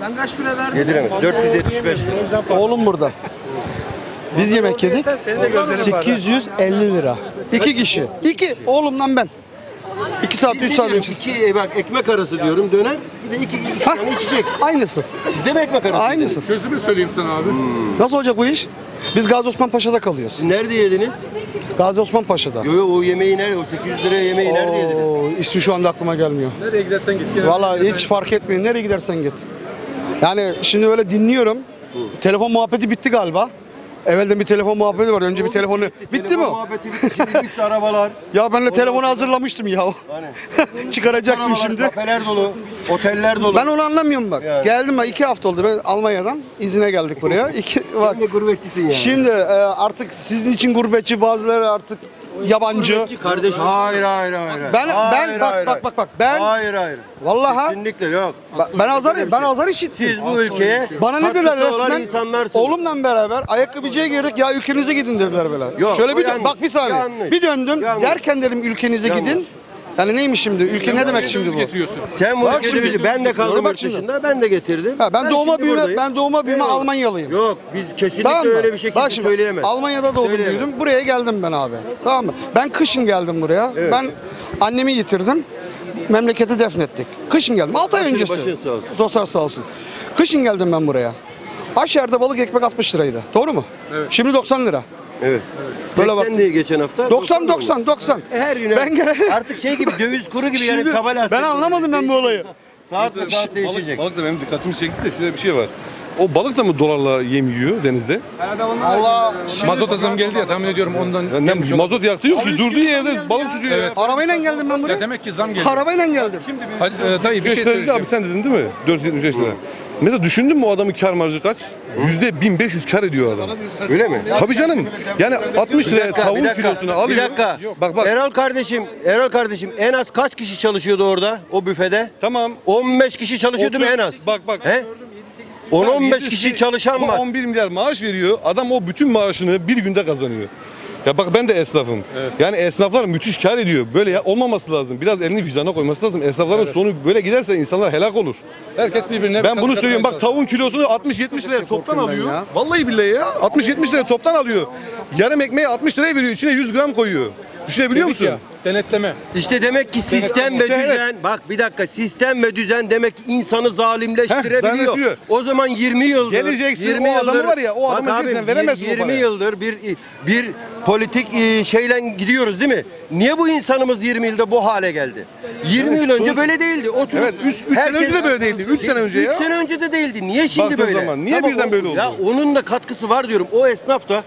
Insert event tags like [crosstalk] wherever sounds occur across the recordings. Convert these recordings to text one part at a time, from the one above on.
Sen kaç lira verdin? Yediremedim. 475 lira. Oğlum burada. Biz yemek yedik. 850 lira. İki kişi. İki. Oğlumdan ben. İki saat, üç saat önce. İki e, bak ekmek arası diyorum döner. Bir de iki, iki Ha. tane içecek. Aynısı. Sizde mi ekmek arası? Aynısı. Çözümü söyleyeyim sana abi. Nasıl olacak bu iş? Biz Gazi Osman Paşa'da kalıyoruz. Siz nerede yediniz? Gazi Osman Paşa'da. Yo yo o yemeği nerede? O 800 liraya yemeği nerede yediniz? Oo, ismi şu anda aklıma gelmiyor. Nereye gidersen git. gene- Vallahi hiç fark etmiyor. Nereye gidersen git. Yani şimdi öyle dinliyorum. Telefon muhabbeti bitti galiba. Evvelden bir telefon muhabbeti var. Önce bir telefonu... Bitti mi Telefon o? muhabbeti bitti. Şimdi [laughs] lüks arabalar. Ya ben de telefonu hazırlamıştım ya. Hani. [laughs] Çıkaracaktım arabalar, şimdi. Kafeler dolu. Oteller dolu. Ben onu anlamıyorum bak. Yani. Geldim ben iki hafta oldu. Ben Almanya'dan izine geldik buraya. [laughs] İki, bak. De gurbetçisin yani. Şimdi e, artık sizin için gurbetçi bazıları artık yabancı. Kardeş. Hayır hayır hayır. Ben Hayır, ben bak hayır, bak bak bak ben Hayır hayır. vallahi Kesinlikle yok. bak, ben azar bir ben şey. azar işittim. Siz bu ülkeye Bana ne dediler katkısı olan resmen? insanlarsınız. Oğlumla beraber ayakkabıcıya girdik ya ülkenize gidin dediler böyle. Yok, Şöyle o bir dön- yanlış. bak bir saniye. Yanlış. Bir döndüm Yanlış. derken dedim ülkenize Yanlış. gidin. Yani neymiş şimdi? Ülke ne demek şimdi bu? getiriyorsun. Sen bu Bak ülkede şimdi, bir- ben de kaldım bak yurt şimdi. dışında. Ben de getirdim. Ha, ben, doğma şimdi büyüme buradayım. ben doğma büyüme Eyvallah. Almanyalıyım. Yok biz kesinlikle Tamam mı? öyle bir şey Bak kimse şimdi, söyleyemez. Almanya'da doğdum Söyleyemez. büyüdüm. Buraya geldim ben abi. Tamam mı? Ben kışın geldim buraya. Evet. Ben annemi yitirdim. Memleketi defnettik. Kışın geldim. 6 ay Başın- öncesi. başın sağ olsun. Dostlar sağ olsun. Kışın geldim ben buraya. Aşer'de balık ekmek 60 liraydı. Doğru mu? Evet. Şimdi 90 lira. Evet. Böyle 80 bak. diye geçen hafta. 90 90 90. E, Her gün Ben gene- artık şey gibi döviz kuru gibi yani Şimdi tabela. ben anlamadım ben bu olayı. Saat be saat değişecek. Balık, da benim dikkatimi çekti de şöyle bir şey var. O balık da mı dolarla yem yiyor denizde? Allah Mazota zam geldi ya tahmin ediyorum ondan. Ya ne, gelmiş mazot yaktı yok ki durduğu yerde balık tutuyor Evet. ya. arabayla geldim ben Ya buraya. demek ki zam geldi. Arabayla geldim. Hadi, e, dayı bir şey 5 lira dedi söyleyeceğim. abi sen dedin değil mi? 475 lira. Mesela düşündün mü o adamın kar marjı kaç? Yüzde 1500 kar ediyor adam. Öyle mi? Tabii canım. Yani 60 Bir liraya dakika, dakika, kilosunu alıyor. Bir dakika. Bak bak. Erol kardeşim, Erol kardeşim en az kaç kişi çalışıyordu orada o büfede? Tamam. 15 kişi çalışıyordu mu 30 en az? Bak bak. He? 10-15 kişi Yedisi- çalışan bu var. 11 milyar maaş veriyor. Adam o bütün maaşını bir günde kazanıyor. Ya bak ben de esnafım. Yani esnaflar müthiş kar ediyor. Böyle ya olmaması lazım. Biraz elini vicdana koyması lazım. Esnafların sonu böyle giderse insanlar helak olur. Herkes birbirine Ben bunu söylüyorum. Bak tavuğun kilosunu 60-70 liraya toptan alıyor. ya. Vallahi billahi ya. 60-70 liraya toptan alıyor. Yarım ekmeği 60 liraya veriyor. İçine 100 gram koyuyor. Düşünebiliyor Dedik musun? ya, denetleme. İşte demek ki sistem ve İşte evet. düzen, bak bir dakika sistem ve düzen demek ki insanı zalimleştirebiliyor. zannediyor. o zaman 20 yıldır Geleceksin, 20 o adamı var ya, o Bak abi, diyeceksin, veremezsin o 20 parayı. yıldır bir bir politik e, şeyle gidiyoruz değil mi? Niye bu insanımız 20 yılda bu hale geldi? 20 yıl önce böyle değildi. Oturup Evet, üç- üç sene önce de böyle değildi. Üç sene önce ya. 3 sene önce de değildi. Niye şimdi Baktığın böyle? zaman, niye birden o- böyle oldu? Ya onun da katkısı var diyorum. O esnaf da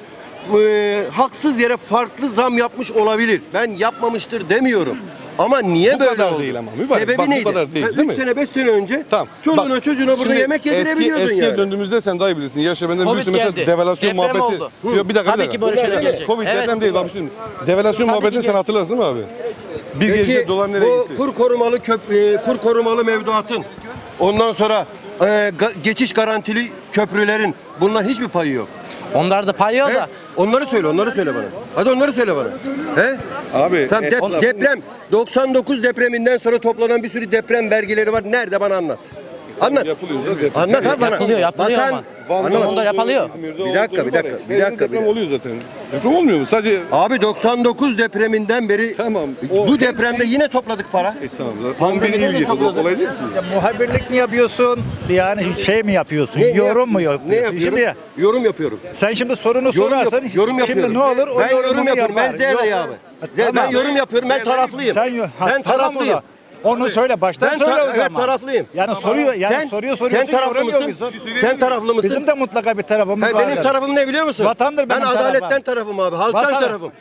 e, haksız yere farklı zam yapmış olabilir. Ben yapmamıştır demiyorum. Ama niye Bu böyle kadar oldu? değil ama, mübarek. Sebebi Bak, bu neydi? kadar değil, değil mi? sene 5 sene önce Tamam. çoluğuna Bak, çocuğuna burada yemek yedirebiliyordun eski, eskiye yani. döndüğümüzde sen daha iyi bilirsin. Yaşa benden Covid büyüksün mesela geldi. devalüasyon Deprem muhabbeti. oldu. Yok bir dakika Tabii bir dakika. ki böyle şeyler gelecek. Covid Evet. deprem değil bak şimdi. Devalüasyon Tabii muhabbetini sen hatırlarsın değil mi abi? Bir Peki gece dolar nereye bu gitti? kur korumalı köp e, kur korumalı mevduatın ondan sonra e, ga- geçiş garantili köprülerin bunlar hiçbir payı yok. Onlarda pay yok da. Onları söyle, onları söyle bana. Hadi onları söyle bana. He? Abi Tamam dep- esnaf- deprem 99 depreminden sonra toplanan bir sürü deprem vergileri var. Nerede bana anlat. Anlat. Yapılıyor. Anlat abi bana. Yapılıyor, yapılıyor Bakan, ama. Van'da. Onlar oldu, yapılıyor. İzmir'de Bir dakika, oldu, bir dakika, ya. bir Her dakika, deprem bir oluyor zaten. Deprem olmuyor mu? Sadece Abi 99 depreminden beri Tamam, o bu depremde yine topladık para. E tamam. zaten. Pandemide 11 de yıl topladı. olay değil ki. Ya muhabirlik mi yapıyorsun? Yani şey mi yapıyorsun? Ne- ne yorum mu yap- yapıyorsun? Ne yapıyorum? Şimdi yorum yapıyorum. sen şimdi sorunu Yorum, yap- sorarsan yorum yapıyorum. şimdi ne olur o ben yorum yorumunu yapıyorum. Ben yapar. Z dayı Yok. abi. Z- Ben tamam. yorum yapıyorum. Ben taraflıyım. Sen yo- ha, ben tamam o taraflıyım. zaman. Onu söyle baştan Ben söyle o zaman. evet, taraflıyım. Yani soruyor yani sen, soruyor soruyorsun. sen taraflı mısın? Sen taraflı mısın? Bizim de mutlaka bir tarafımız var. benim tarafım ne biliyor musun? Vatandır ben benim adaletten tarafım. abi. Halktan Vatan- tarafım.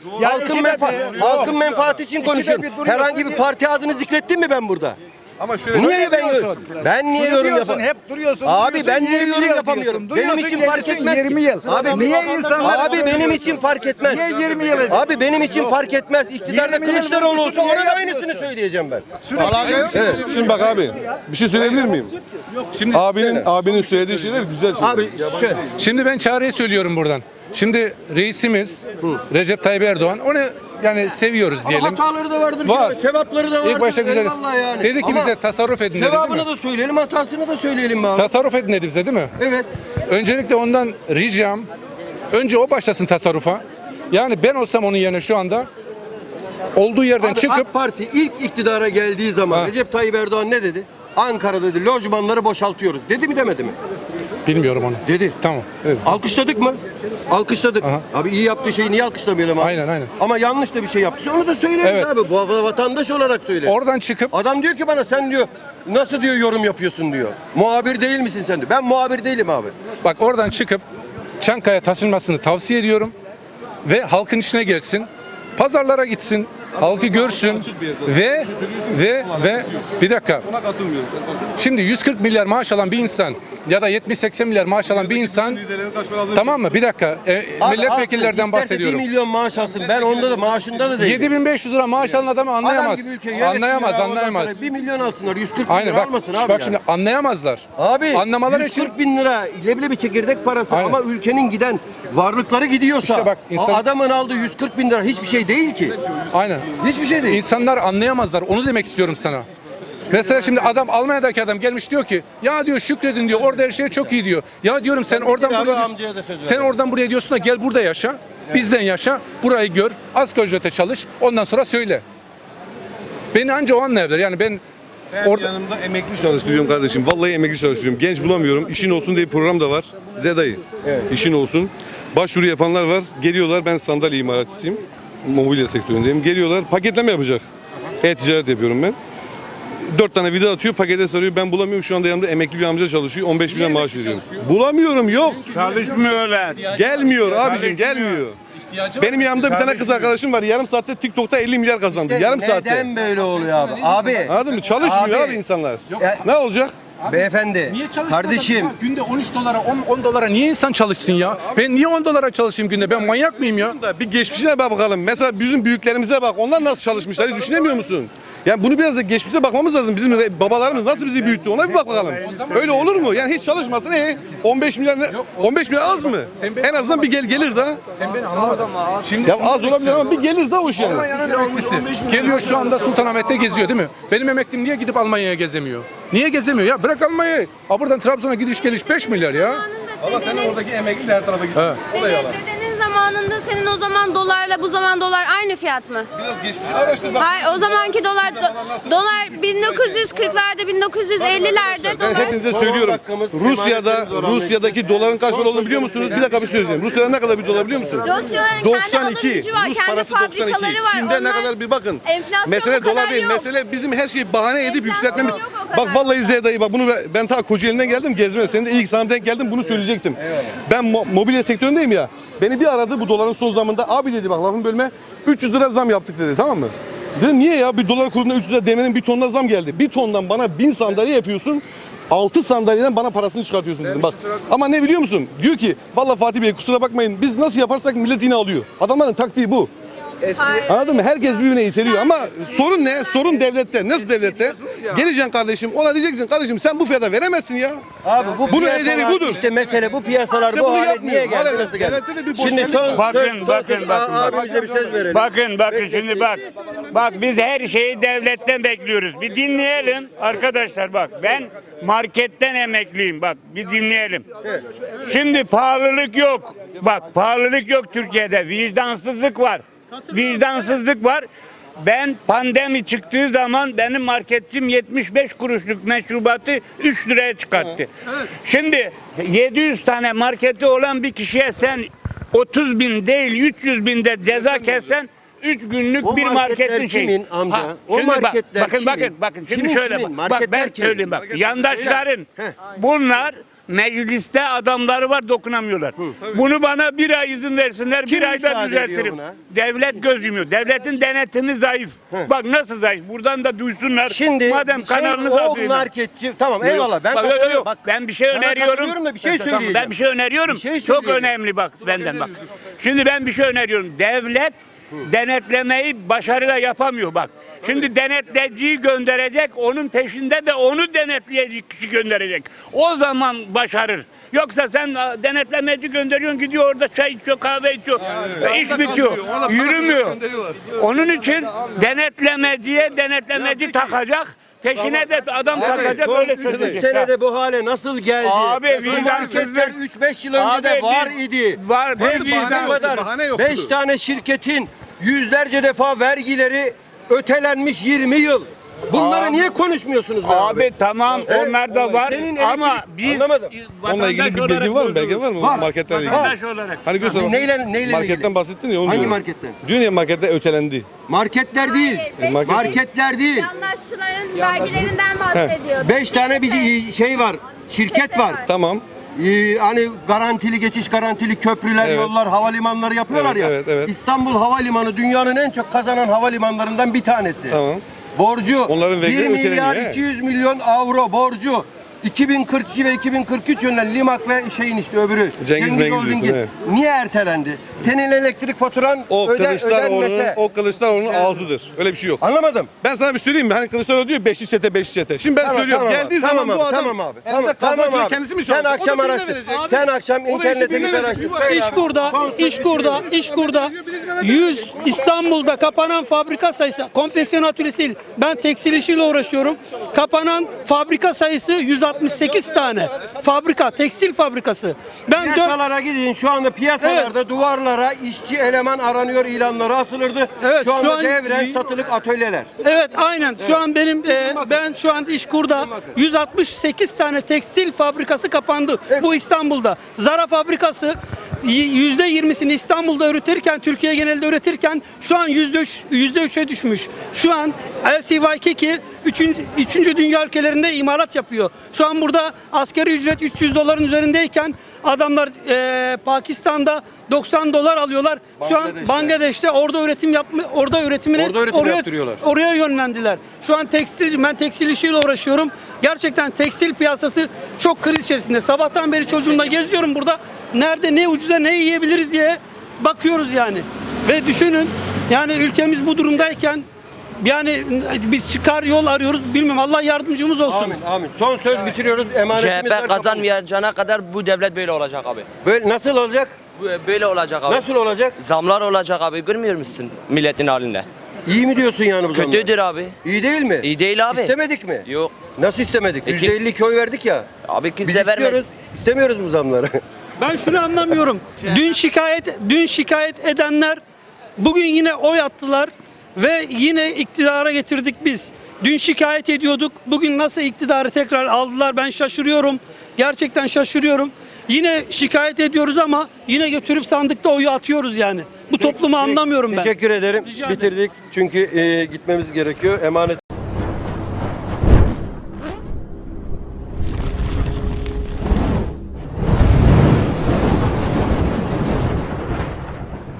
Halkın, menfaati için konuşuyorum. Herhangi bir parti adını zikrettim mi ben burada? Ama şöyle Niye ben diyorsun. yorum? Ben niye yorum yapamam? Hep duruyorsun. Abi duruyorsun, ben niye 20 yorum yıl yapamıyorum? diyorsun. Benim için fark etmez. 20 yıl. Abi niye insanlar Abi benim için fark etmez. Niye 20 yıl? Abi benim için fark etmez. İktidarda 20 yıl Kılıçdaroğlu niye onun yapıyorsun? aynısını söyleyeceğim ben. Evet. Şimdi bak abi, bir şey söyleyebilir miyim? Şimdi Abinin abinin söylediği şeyler güzel şeyler. Abi şöyle. Şimdi ben çareyi söylüyorum buradan. Şimdi reisimiz Recep Tayyip Erdoğan onu yani seviyoruz Ama diyelim. hataları da vardır. Var. Var. Sevapları da vardır. İlk başta güzel. Yani. Dedi ki Ama bize tasarruf edin dedi Sevabını mi? da söyleyelim, hatasını da söyleyelim abi. Tasarruf edin dedi bize değil mi? evet. Öncelikle ondan ricam önce o başlasın tasarrufa. Yani ben olsam onun yerine şu anda olduğu yerden Abi çıkıp AK Parti ilk iktidara geldiği zaman Ha. Recep Tayyip Erdoğan ne dedi? Ankara dedi lojmanları boşaltıyoruz. Dedi mi demedi mi? Bilmiyorum onu. Dedi. Tamam. Evet. Alkışladık mı? Alkışladık. Aha. Abi iyi yaptığı şeyi niye alkışlamayalım abi? Aynen aynen. Ama yanlış da bir şey yaptıysa onu da söyleriz Evet. abi. Bu vatandaş olarak söyleriz. Oradan çıkıp Adam diyor ki bana sen diyor nasıl diyor yorum yapıyorsun diyor. Muhabir değil misin sen diyor. Ben muhabir değilim abi. Bak oradan çıkıp Çankaya taşınmasını tavsiye ediyorum ve halkın içine gelsin. Pazarlara gitsin, halkı görsün ve ve ve bir dakika. Şimdi 140 milyar maaş alan bir insan ya da 70-80 milyar maaş alan bir insan tamam mı? Bir dakika. E, Abi milletvekillerden alsın, isterse bahsediyorum. 1 milyon maaş alsın. Ben onda da maaşında da değilim. 7500 lira maaş alan adamı Adam anlayamaz. gibi ülke yönetmiyor Anlayamaz, ya, ondan anlayamaz. sonra 1 milyon alsınlar, 140 bin Aynen lira bak. almasın bak abi yani. şimdi anlayamazlar. Abi Anlamaları 140 için- bin lira leblebi çekirdek parası Aynen. ama ülkenin giden varlıkları gidiyorsa İşte bak, insan- adamın aldığı 140 bin lira hiçbir şey değil ki. Aynen. Hiçbir şey değil. İnsanlar anlayamazlar. Onu demek istiyorum sana. Mesela şimdi adam Almanya'daki adam gelmiş diyor ki ya diyor şükredin diyor orada her şey çok iyi diyor. Ya diyorum sen oradan abi, buraya diyorsun- amcaya da söz ver. sen oradan buraya diyorsun da gel burada yaşa. Bizden yaşa. Burayı gör. Asgari ücrete çalış. Ondan sonra söyle. Beni anca o anlayabilir. Yani ben Ben Orada- yanımda emekli çalıştırıyorum kardeşim. Vallahi emekli çalıştırıyorum. Genç bulamıyorum. İşin olsun diye bir program da var. Zedayı. Evet. İşin olsun. Başvuru yapanlar var. Geliyorlar. Ben sandalye imalatçısıyım. Mobilya sektöründeyim. Geliyorlar. Paketleme yapacak. E-ticaret yapıyorum ben. Dört tane vida atıyor, pakete sarıyor. Ben bulamıyorum. Şu anda yanımda emekli bir amca çalışıyor. 15 bin lira maaş veriyorum. Bulamıyorum. Yok. Çalışmıyorlar. Gelmiyor abicim. Gelmiyor. Benim yanımda bir tane kız arkadaşım var. Yarım saatte TikTok'ta 50 milyar kazandı. İşte Yarım neden saatte. böyle oluyor abi? Abi, Anladın mı? Çalışmıyor Abi. abi, insanlar. Ne olacak? Beyefendi, Niye kardeşim ya? Günde 13 dolara 10, 10 dolara niye insan çalışsın ya? Ben niye 10 dolara çalışayım günde? Ben manyak mıyım ya? Bir geçmişine bak bakalım. Mesela bizim büyüklerimize bak. Onlar nasıl çalışmışlar hiç düşünemiyor musun? Yani bunu biraz da geçmişe bakmamız lazım. Bizim babalarımız nasıl bizi büyüttü ona bir bak bakalım. Öyle olur mu? Yani hiç çalışmasın e 15 milyon ne- 15 milyon az mı? En azından bir gel gelir da. Sen beni anlamadın. Şimdi Ya az olabilir ama bir gelir da o iş yani. Almanya'nın emeklisi. Geliyor şu anda Sultanahmet'te geziyor değil mi? Benim emeklim niye gidip Almanya'ya gezemiyor? Niye gezemiyor ya? Bırak Almanya'yı. Ha buradan Trabzon'a gidiş geliş 5 milyar ya. Ama senin oradaki emekli de her tarafa gidiyor. O da yalan. Zamanında senin o zaman dolarla bu zaman dolar aynı fiyat mı? Biraz geçmişini araştır bak. Hayır o zamanki dolar do- dolar 1940'larda 1950'lerde Ben dolar hepinize söylüyorum. Rusya'da Rusya'daki doların kaç para olduğunu biliyor musunuz? Bir dakika bir şey söyleyeceğim. Rusya'da ne kadar bir dolar biliyor musun? Rusya'nın kendi alım 92. gücü var, Rus kendi parası 92. fabrikaları var. Çin'de ne Onlar- kadar bir bakın. Enflasyon Mesele kadar dolar değil. yok. Mesele bizim her şeyi bahane edip Enflasyon yükseltmemiz. yok kadar. Bak vallahi Zeda'yı bak bunu ben- ben ta Kocaeli'nden geldim gezmeye. Senin de ilk sana denk geldim bunu söyleyecektim. Ben mo- mobilya sektöründeyim ya. Beni bir aradı bu doların son zamanda. Abi dedi bak lafın bölme 300 lira zam yaptık dedi tamam mı? Dedim niye ya bir dolar kuruna 300 lira demenin bir tonuna zam geldi. Bir tondan bana 1000 sandalye yapıyorsun. 6 sandalyeden bana parasını çıkartıyorsun dedim bak. Ama ne biliyor musun? Diyor ki valla Fatih Bey kusura bakmayın biz nasıl yaparsak millet yine alıyor. Adamların taktiği bu. Hayır. Anladın mı? Herkes birbirine iteliyor ama sorun ne? Sorun devlette. Nasıl devlette? Geleceksin kardeşim ona diyeceksin kardeşim sen bu fiyata veremezsin ya. Abi bu Bunun piyasalar- ederi budur. İşte mesele bu piyasalar İşte bu bunu hale yapmıyor. niye geldi? Nasıl geldi? devlette de bir Şimdi son, var. Bakın, söz, son bakın, söz, bakın, abimize bir söz verelim. Bakın bakın şimdi bak. Bak biz her şeyi devletten bekliyoruz. Bir dinleyelim arkadaşlar bak. Ben marketten emekliyim bak. Bir dinleyelim. Şimdi pahalılık yok. Bak pahalılık yok Türkiye'de. Vicdansızlık var. Vicdansızlık var. Ben pandemi çıktığı zaman benim marketçim 75 kuruşluk meşrubatı 3 liraya çıkarttı. Şimdi 700 tane marketi olan bir kişiye sen 30 bin değil 300 binde ceza kessen 3 günlük O bir marketler marketin şeyi. kimin amca? O şimdi bak, marketler bakın kimin? bakın bakın şimdi Kimin, şöyle kimin? bak. Bak Marketler ben kimin? söyleyeyim bak. Marketler- Yandaşların Heh. bunlar mecliste adamları var dokunamıyorlar. Bunu bana bir ay izin versinler Kim bir ayda düzeltirim. Devlet göz yumuyor. Devletin denetimi zayıf. Bak nasıl zayıf. Buradan da duysunlar. Şimdi Madem şey, kanalınız o marketçi tamam eyvallah ben Bak, yok, yok. Bak, ben bir şey öneriyorum. da bir şey söyleyeceğim. Ben bir şey öneriyorum. Bir şey Çok önemli bak benden bak. Şimdi ben bir şey öneriyorum. Devlet denetlemeyi başarıyla yapamıyor bak. Şimdi denetleyiciyi gönderecek, onun peşinde de onu denetleyecek kişi gönderecek. O zaman başarır. Yoksa sen denetlemeci gönderiyorsun gidiyor orada çay içiyor kahve içiyor. E, iş bitiyor. Yürümüyor. Onun için denetlemeciye denetlemeci takacak. Peşine de adam takacak son öyle çözecek. senede bu hale nasıl geldi? Abi, vicdansızlık. marketler 3-5 yıl önce de Abi, var biz- idi. var, Peki bu kadar bahane yoktu. 5 tane şirketin yüzlerce defa vergileri ötelenmiş 20 yıl. Bunları Abi- niye konuşmuyorsunuz be abi? Abi tamam Evet, onlar da var senin ama elektrik- biz Anlamadım. Onunla ilgili bir bilgin var mı? Belge var mı? Var. Marketlerle ilgili. Vatandaş olarak. Hani göster. Ne- neyle- neyle Marketten ilgili? bahsettin ya onu Hangi diyorum. marketten? Diyorsun ya markette ötelendi. Marketler değil. Hayır, market- Marketler değil. Yandaşçıların vergilerinden bahsediyor. 5 tane bir şey var. Şirket var. Tamam. Ee, hani garantili geçiş garantili köprüler, Evet. yollar, havalimanları yapıyorlar Evet, ya. evet, evet. İstanbul Havalimanı dünyanın en çok kazanan havalimanlarından bir tanesi. Tamam. Borcu Onların 1 vergileri milyar öteleniyor, he. 200 milyon avro borcu. 2042 ve 2043 yönünden Limak ve şeyin işte öbürü. Cengiz Holding'in. diyorsun, evet. Niye ertelendi? Senin elektrik faturan O öde, Kılıçdaroğlu'nun ödenmese. o Kılıçdaroğlu'nun ağzıdır. Öyle bir şey yok. Anlamadım. Ben sana bir söyleyeyim mi? Hani Kılıçdaroğlu diyor beşli çete beşli çete. Şimdi ben Tamam, söylüyorum. tamam Geldiği abi, zaman tamam bu abi, adam tamam abi, elinde tamam, kafa tamam abi. kendisi mi Sen çalışacak? akşam O da birine araştır. verecek. Sen akşam O da işi internete birine git verecek. araştır. Bak. Söyle İş abi. kurda, Son iş kurda, iş kurda 100 İstanbul'da kapanan fabrika sayısı, konfeksiyon atölyesi değil. Ben tekstil işiyle uğraşıyorum. Kapanan fabrika sayısı 168 tane. Fabrika, tekstil fabrikası. Ben Piyasalara gidin şu anda piyasalarda duvarlara işçi eleman aranıyor ilanları asılırdı. Evet, şu anda şu an- devren satılık atölyeler. evet aynen. Şu an benim e, ben şu an İşkur'da 168 tane tekstil fabrikası kapandı. Bu İstanbul'da. Zara fabrikası %20'sini İstanbul'da üretirken, Türkiye genelinde üretirken şu an %3 %3'e düşmüş. Şu an LC Waikiki 3. 3. dünya ülkelerinde imalat yapıyor. Şu an burada asgari ücret 300 doların üzerindeyken adamlar e, Pakistan'da 90 dolar alıyorlar. Şu an Bangladeş'te. Bangladeş'te orada üretim yapma orada üretimini Orada üretim oraya, yaptırıyorlar. oraya yönlendiler. Şu an tekstil ben tekstil işiyle uğraşıyorum. Gerçekten tekstil piyasası çok kriz içerisinde. Sabahtan beri çocuğumla geziyorum burada. Nerede ne ucuza ne yiyebiliriz diye bakıyoruz yani. Ve düşünün yani ülkemiz bu durumdayken yani biz çıkar yol arıyoruz. Bilmiyorum Allah yardımcımız olsun. Amin amin. Son söz bitiriyoruz. Emanetimiz CHP kazanmayacağına kadar bu devlet böyle olacak abi. Böyle nasıl olacak? Böyle olacak abi. Nasıl olacak? Zamlar olacak abi görmüyor musun milletin haline? İyi mi diyorsun yani bu zamlar? Kötüdür abi. İyi değil mi? İyi değil abi. İstemedik mi? Yok. Nasıl istemedik? E, kim- %50 köy verdik ya. Abi Biz kimse vermedi. istiyoruz. İstemiyoruz bu zamları. [laughs] Ben şunu anlamıyorum. Dün şikayet dün şikayet edenler bugün yine oy attılar ve yine iktidara getirdik biz. Dün şikayet ediyorduk. Bugün nasıl iktidarı tekrar aldılar ben şaşırıyorum. Gerçekten şaşırıyorum. Yine şikayet ediyoruz ama yine götürüp sandıkta oyu atıyoruz yani. Bu toplumu anlamıyorum ben. Teşekkür ederim. Rica ederim. Bitirdik. Çünkü e, gitmemiz gerekiyor. Emanet